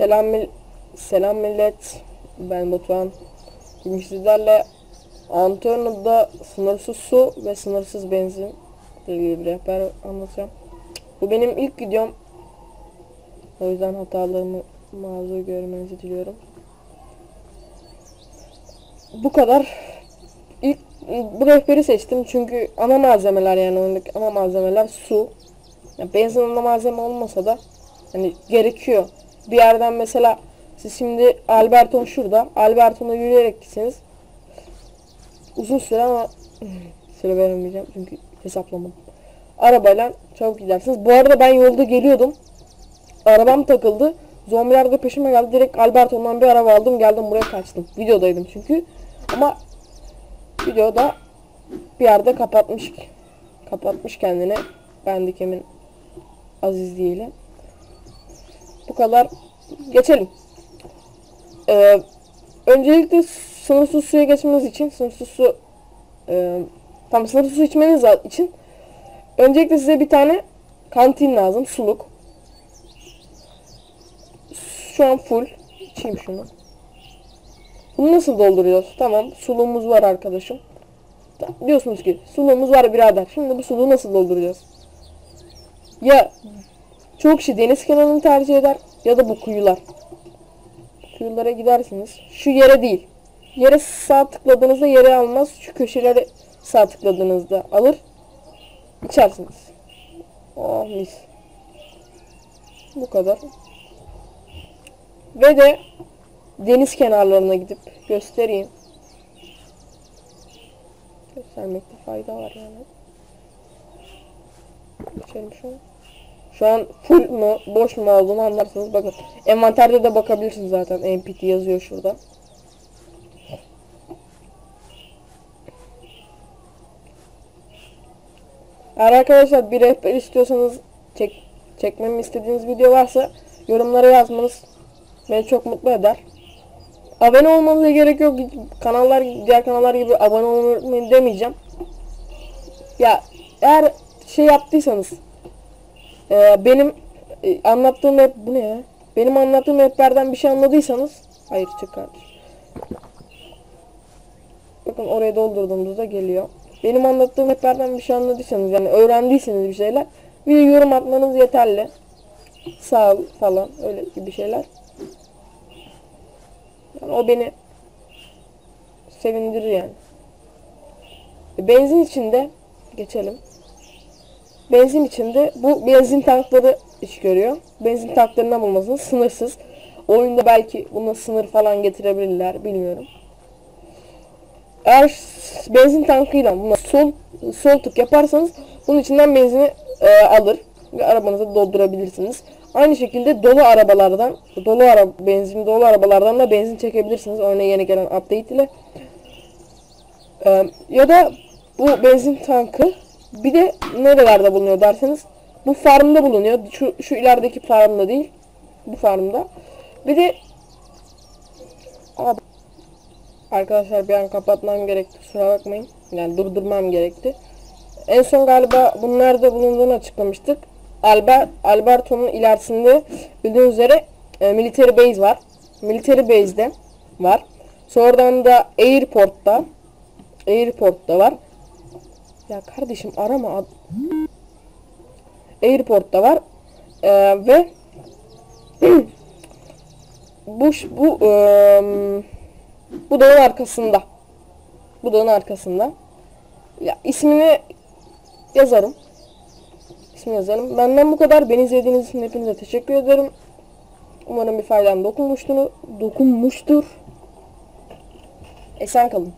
Selam mil selam millet. Ben Batuhan. Bugün sizlerle Antonia'da sınırsız su ve sınırsız benzin ilgili bir rehber anlatacağım. Bu benim ilk videom. O yüzden hatalarımı mazur görmenizi diliyorum. Bu kadar. İlk bu rehberi seçtim çünkü ana malzemeler yani oyundaki ana malzemeler su. Ya benzin ana malzeme olmasa da hani gerekiyor. Bir yerden mesela siz şimdi Alberton şurada. Alberton'a yürüyerek gitseniz uzun süre ama süre veremeyeceğim çünkü hesaplamadım. Arabayla çabuk gidersiniz. Bu arada ben yolda geliyordum. Arabam takıldı. Zombiler de peşime geldi. Direkt Alberton'dan bir araba aldım. Geldim buraya kaçtım. Videodaydım çünkü. Ama videoda bir yerde kapatmış kapatmış kendini. Bandicam'in aziz diyelim. Bu kadar. Geçelim. Ee, öncelikle sınırsız suya geçmeniz için sınırsız su e, tam sınırsız su içmeniz için öncelikle size bir tane kantin lazım. Suluk. Şu an full. İçeyim şunu. Bunu nasıl dolduruyoruz? Tamam. Suluğumuz var arkadaşım. Diyorsunuz ki suluğumuz var birader. Şimdi bu suluğu nasıl dolduracağız? Ya çok kişi deniz kenarını tercih eder ya da bu kuyular. Kuyulara gidersiniz. Şu yere değil. Yere sağ tıkladığınızda yere almaz. Şu köşeleri sağ tıkladığınızda alır. İçersiniz. Oh mis. Bu kadar. Ve de deniz kenarlarına gidip göstereyim. Göstermekte fayda var yani. Geçelim şu. Şu an full mu boş mu olduğunu anlarsınız. Bakın envanterde de bakabilirsiniz zaten. NPT yazıyor şurada. Eğer arkadaşlar bir rehber istiyorsanız çek, çekmemi istediğiniz video varsa yorumlara yazmanız beni çok mutlu eder. Abone olmanıza gerek yok. Kanallar diğer kanallar gibi abone olmayı demeyeceğim. Ya eğer şey yaptıysanız ee, benim e, anlattığım hep bu ne ya? Benim anlattığım rehberden bir şey anladıysanız hayır çık. Bakın oraya doldurduğumuzda geliyor. Benim anlattığım rehberden bir şey anladıysanız yani öğrendiyseniz bir şeyler bir yorum atmanız yeterli. Sağ ol falan öyle gibi şeyler. Yani o beni sevindirir yani. Benzin içinde geçelim. Benzin içinde bu benzin tankları iş görüyor. Benzin tanklarından bulmasınız sınırsız. Oyunda belki buna sınır falan getirebilirler bilmiyorum. Eğer benzin tankıyla buna sol sol tık yaparsanız bunun içinden benzini e, alır ve arabanıza doldurabilirsiniz. Aynı şekilde dolu arabalardan, dolu ara benzin dolu arabalardan da benzin çekebilirsiniz. Örneğin yeni gelen update ile. E, ya da bu benzin tankı bir de nerelerde bulunuyor derseniz bu farmda bulunuyor. Şu, şu ilerideki farmda değil. Bu farmda. Bir de Aa, Arkadaşlar bir an kapatmam gerekti. Kusura bakmayın. Yani durdurmam gerekti. En son galiba bunun nerede bulunduğunu açıklamıştık. Albert, Alberto'nun ilerisinde bildiğiniz üzere e, military base var. Military base'de var. Sonradan da airport'ta airport'ta var. Ya kardeşim arama. Airport'ta var. Ee, ve bu bu eee, bu dağın arkasında. Bu dağın arkasında. Ya ismini yazarım. İsmini yazarım. Benden bu kadar. Beni izlediğiniz için hepinize teşekkür ederim. Umarım bir faydam dokunmuştur. Dokunmuştur. Esen kalın.